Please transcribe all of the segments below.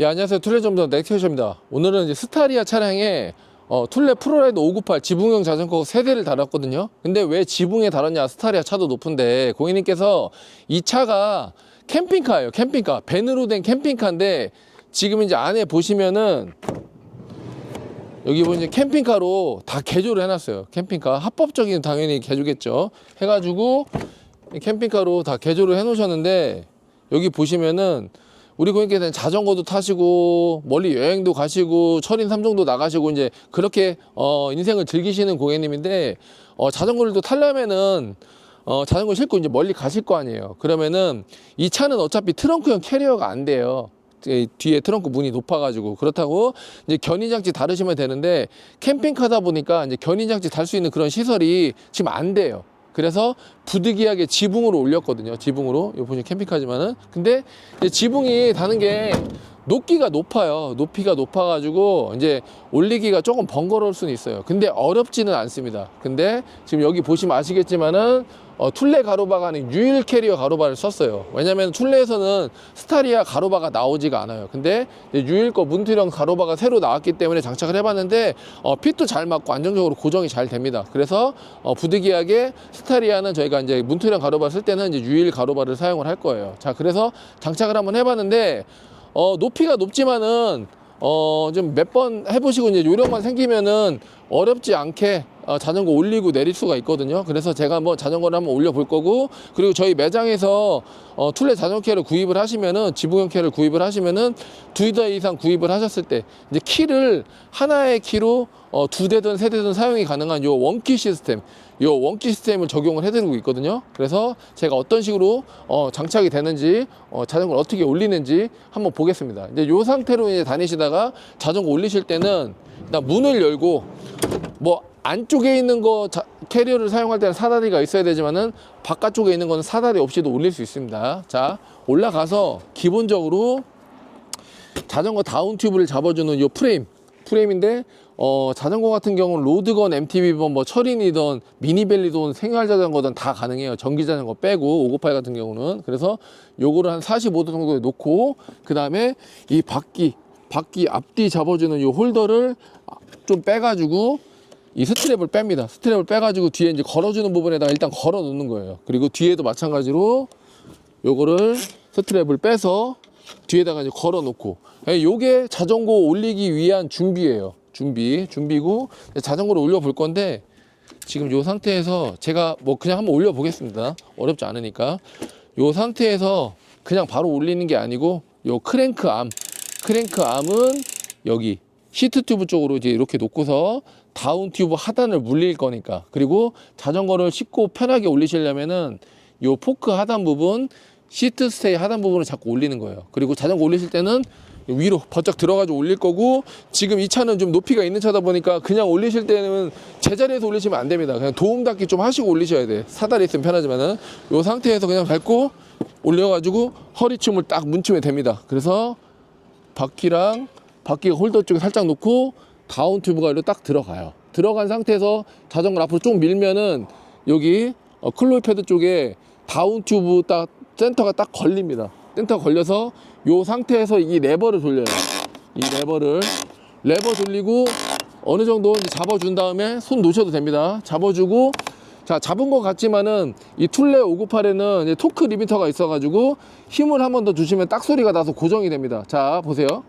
예, 안녕하세요. 툴레 점점 넥테이션입니다. 오늘은 이제 스타리아 차량에 어, 툴레 프로라이드 598 지붕형 자전거 세대를 달았거든요. 근데 왜 지붕에 달았냐? 스타리아 차도 높은데 고객님께서 이 차가 캠핑카예요. 캠핑카. 밴으로 된 캠핑카인데 지금 이제 안에 보시면은 여기 보면 캠핑카로 다 개조를 해놨어요. 캠핑카 합법적인 당연히 개조겠죠. 해가지고 이 캠핑카로 다 개조를 해놓으셨는데 여기 보시면은 우리 고객님께서는 자전거도 타시고 멀리 여행도 가시고 철인 삼종도 나가시고 이제 그렇게 어 인생을 즐기시는 고객님인데 어 자전거를 또 타려면은 어 자전거 싣고 이제 멀리 가실 거 아니에요. 그러면은 이 차는 어차피 트렁크형 캐리어가 안 돼요. 이 뒤에 트렁크 문이 높아가지고 그렇다고 이제 견인장치 다르시면 되는데 캠핑카다 보니까 이제 견인장치 달 수 있는 그런 시설이 지금 안 돼요. 그래서 부득이하게 지붕으로 올렸거든요. 지붕으로. 이거 보시면 캠핑카지만은. 근데 이제 지붕이 다는 게 높이가 높아요. 높이가 높아 가지고 이제 올리기가 조금 번거로울 수는 있어요. 근데 어렵지는 않습니다. 근데 지금 여기 보시면 아시겠지만은 어, 툴레 가로바가 아닌 유일 캐리어 가로바를 썼어요. 왜냐면 툴레에서는 스타리아 가로바가 나오지가 않아요. 근데 유일 거 문틀형 가로바가 새로 나왔기 때문에 장착을 해봤는데 어, 핏도 잘 맞고 안정적으로 고정이 잘 됩니다. 그래서 어, 부득이하게 스타리아는 저희가 이제 문틀형 가로바 쓸 때는 이제 유일 가로바를 사용을 할 거예요. 자, 그래서 장착을 한번 해봤는데 어, 높이가 높지만은 어, 좀 몇 번 해보시고 이제 요령만 생기면은 어렵지 않게 어, 자전거 올리고 내릴 수가 있거든요. 그래서 제가 한번 자전거를 한번 올려볼 거고, 그리고 저희 매장에서 어, 툴레 자전거 캐를 구입을 하시면은, 지붕형 캐를 구입을 하시면은 두 대 이상 구입을 하셨을 때, 이제 키를 하나의 키로 어, 두 대든 세 대든 사용이 가능한 요 원키 시스템, 요 원키 시스템을 적용을 해드리고 있거든요. 그래서 제가 어떤 식으로 어, 장착이 되는지, 어, 자전거를 어떻게 올리는지 한번 보겠습니다. 이제 요 상태로 이제 다니시다가 자전거 올리실 때는 일단 문을 열고 뭐 안쪽에 있는 거 자- 캐리어를 사용할 때는 사다리가 있어야 되지만은 바깥쪽에 있는 거는 사다리 없이도 올릴 수 있습니다. 자 올라가서 기본적으로 자전거 다운 튜브를 잡아주는 이 프레임. 프레임인데 어 자전거 같은 경우는 로드건 MTB건 뭐 철인이든 미니벨리든 생활 자전거든 다 가능해요. 전기 자전거 빼고 598 같은 경우는. 그래서 요거를 한 45도 정도에 놓고 그 다음에 이 바퀴 바퀴 앞뒤 잡아주는 요 홀더를 좀 빼가지고 이 스트랩을 뺍니다. 스트랩을 빼가지고 뒤에 이제 걸어주는 부분에다가 일단 걸어 놓는 거예요. 그리고 뒤에도 마찬가지로 요거를 스트랩을 빼서 뒤에다가 이제 걸어 놓고 예, 요게 자전거 올리기 위한 준비예요. 준비, 준비고 자전거를 올려 볼 건데 지금 요 상태에서 제가 뭐 그냥 한번 올려 보겠습니다. 어렵지 않으니까 요 상태에서 그냥 바로 올리는 게 아니고 요 크랭크 암, 크랭크 암은 여기 시트 튜브 쪽으로 이제 이렇게 놓고서 다운 튜브 하단을 물릴 거니까 그리고 자전거를 쉽고 편하게 올리시려면은 요 포크 하단 부분 시트 스테이 하단 부분을 자꾸 올리는 거예요. 그리고 자전거 올리실 때는 위로 바짝 들어가지고 올릴 거고 지금 이 차는 좀 높이가 있는 차다 보니까 그냥 올리실 때는 제자리에서 올리시면 안 됩니다. 그냥 도움 닫기 좀 하시고 올리셔야 돼. 사다리 있으면 편하지만은 요 상태에서 그냥 밟고 올려가지고 허리춤을 딱 문치면 됩니다. 그래서 바퀴랑 바퀴 홀더 쪽에 살짝 놓고 다운 튜브가 이렇게 딱 들어가요. 들어간 상태에서 자전거를 앞으로 좀 밀면은 여기 어, 클로이 패드 쪽에 다운 튜브 딱 센터가 딱 걸립니다. 센터가 걸려서 요 상태에서 이 레버를 돌려요. 이 레버를 레버 돌리고 어느 정도 잡아준 다음에 손 놓으셔도 됩니다. 잡아주고 자 잡은 것 같지만은 이 툴레 598에는 이제 토크 리미터가 있어가지고 힘을 한 번 더 주시면 딱 소리가 나서 고정이 됩니다. 자 보세요.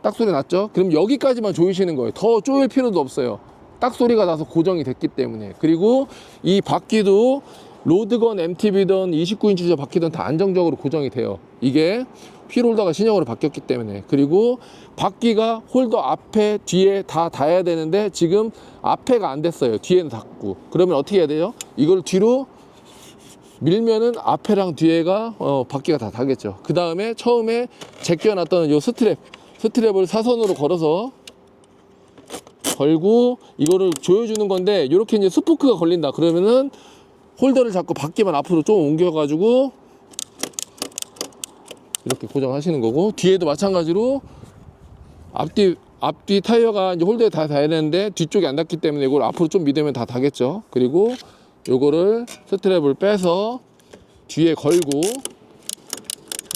딱 소리 났죠? 그럼 여기까지만 조이시는 거예요. 더 조일 필요도 없어요. 딱 소리가 나서 고정이 됐기 때문에. 그리고 이 바퀴도 로드건 MTB든 29인치 바퀴든 다 안정적으로 고정이 돼요. 이게 휠 홀더가 신형으로 바뀌었기 때문에. 그리고 바퀴가 홀더 앞에 뒤에 다 닿아야 되는데 지금 앞에가 안 됐어요. 뒤에는 닿고. 그러면 어떻게 해야 돼요? 이걸 뒤로 밀면은 앞에랑 뒤에가 어, 바퀴가 다 닿겠죠. 그 다음에 처음에 제껴놨던 요 스트랩, 스트랩을 사선으로 걸어서 걸고 이거를 조여주는 건데 이렇게 이제 스포크가 걸린다. 그러면은 홀더를 잡고 바퀴만 앞으로 좀 옮겨가지고 이렇게 고정하시는 거고 뒤에도 마찬가지로 앞뒤 앞뒤 타이어가 이제 홀더에 다 닿아야 되는데 뒤쪽이 안 닿기 때문에 이걸 앞으로 좀 미대면 다 닿겠죠. 그리고 요거를 스트랩을 빼서 뒤에 걸고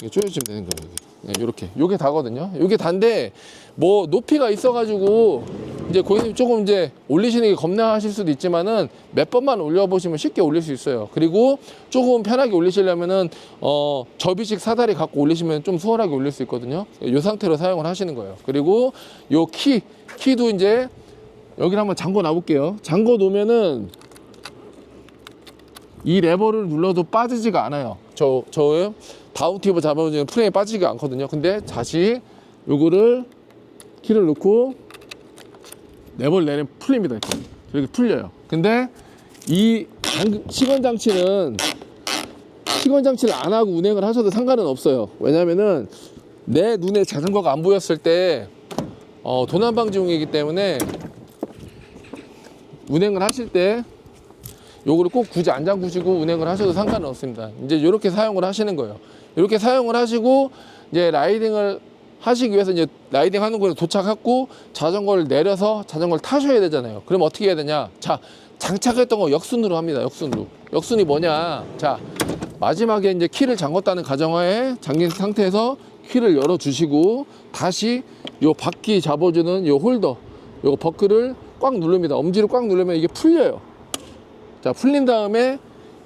이렇게 조여주면 되는 거예요. 이게. 네, 요게 다거든요 요게 단데 뭐 높이가 있어 가지고 이제 고객님 조금 이제 올리시는 게 겁나하실 수도 있지만은 몇 번만 올려보시면 쉽게 올릴 수 있어요 그리고 조금 편하게 올리시려면은 어 접이식 사다리 갖고 올리시면 좀 수월하게 올릴 수 있거든요 요 상태로 사용을 하시는 거예요 그리고 요 키 키도 이제 여기를 한번 잠궈 놔볼게요 잠궈 놓으면은 이 레버를 눌러도 빠지지가 않아요. 저, 저 다운 팁을 잡아주는 프레임이 빠지지가 않거든요. 근데 다시 요거를 키를 넣고 레버를 내리면 풀립니다. 이렇게. 이렇게 풀려요. 근데 이 장- 시건 장치는 시건 장치를 안 하고 운행을 하셔도 상관은 없어요. 왜냐면은 내 눈에 자전거가 안 보였을 때 어, 도난 방지용이기 때문에 운행을 하실 때 요거를 꼭 굳이 안 잠그시고 운행을 하셔도 상관은 없습니다. 이제 이렇게 사용을 하시는 거예요. 이렇게 사용을 하시고 이제 라이딩을 하시기 위해서 이제 라이딩 하는 곳에 도착하고 자전거를 내려서 자전거를 타셔야 되잖아요. 그럼 어떻게 해야 되냐? 자, 장착했던 거 역순으로 합니다. 역순으로. 역순이 뭐냐? 자, 마지막에 이제 키를 잠궜다는 가정하에 잠긴 상태에서 키를 열어 주시고 다시 요 바퀴 잡아주는 요 홀더 요 버클을 꽉 누릅니다. 엄지로 꽉 누르면 이게 풀려요. 자 풀린 다음에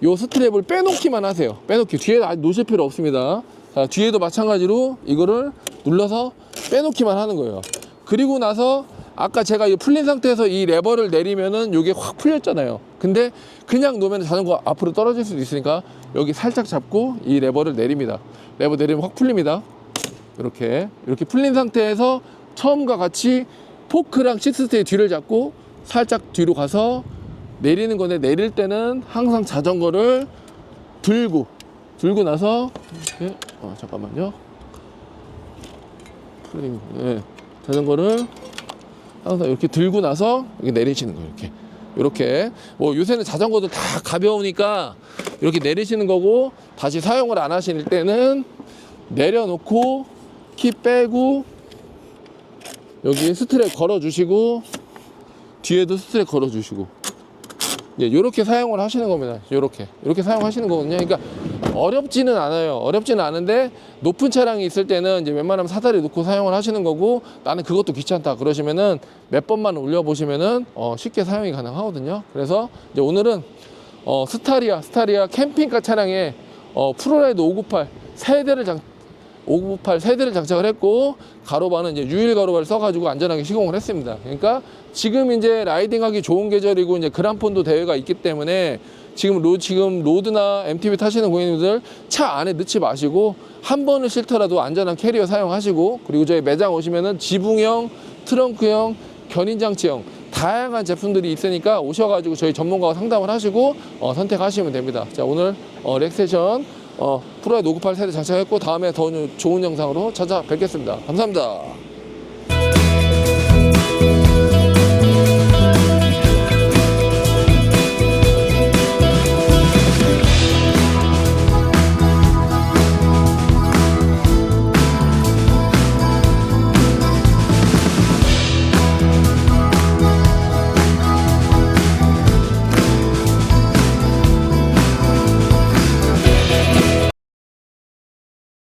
요 스트랩을 빼놓기만 하세요 빼놓기 뒤에 아직 놓으실 필요 없습니다 자 뒤에도 마찬가지로 이거를 눌러서 빼놓기만 하는 거예요. 그리고 나서 아까 제가 이 풀린 상태에서 이 레버를 내리면은 요게 확 풀렸잖아요. 근데 그냥 놓으면 자전거 앞으로 떨어질 수도 있으니까 여기 살짝 잡고 이 레버를 내립니다. 레버 내리면 확 풀립니다. 이렇게 이렇게 풀린 상태에서 처음과 같이 포크랑 시스테의 뒤를 잡고 살짝 뒤로 가서 내리는 건데 내릴 때는 항상 자전거를 들고 들고 나서 이렇게 어 잠깐만요 풀린 예 자전거를 항상 이렇게 들고 나서 이렇게 내리시는 거예요 이렇게 이렇게 뭐 요새는 자전거도 다 가벼우니까 이렇게 내리시는 거고 다시 사용을 안 하실 때는 내려놓고 키 빼고 여기 스트랩 걸어 주시고 뒤에도 스트랩 걸어 주시고 예, 사용을 하시는 겁니다. 요렇게. 요렇게 사용하시는 거거든요. 그러니까 어렵지는 않아요. 어렵지는 않은데 높은 차량이 있을 때는 이제 웬만하면 사다리 놓고 사용을 하시는 거고 나는 그것도 귀찮다. 그러시면은 몇 번만 올려 보시면은 어, 쉽게 사용이 가능하거든요. 그래서 이제 오늘은 어, 스타리아, 스타리아 캠핑카 차량에 어, 프로라이드 598 세 대를 장 598 세대를 장착을 했고 가로바는 이제 유일 가로바를 써가지고 안전하게 시공을 했습니다. 그러니까 지금 이제 라이딩하기 좋은 계절이고 이제 그란폰도 대회가 있기 때문에 지금 로 지금 로드나 MTB 타시는 고객님들 차 안에 넣지 마시고 한 번은 싫더라도 안전한 캐리어 사용하시고 그리고 저희 매장 오시면은 지붕형, 트렁크형, 견인 장치형 다양한 제품들이 있으니까 오셔가지고 저희 전문가와 상담을 하시고 어, 선택하시면 됩니다. 자 오늘 어, 렉세션 어, 프로의 598 세대 장착했고 다음에 더 좋은 영상으로 찾아뵙겠습니다. 감사합니다.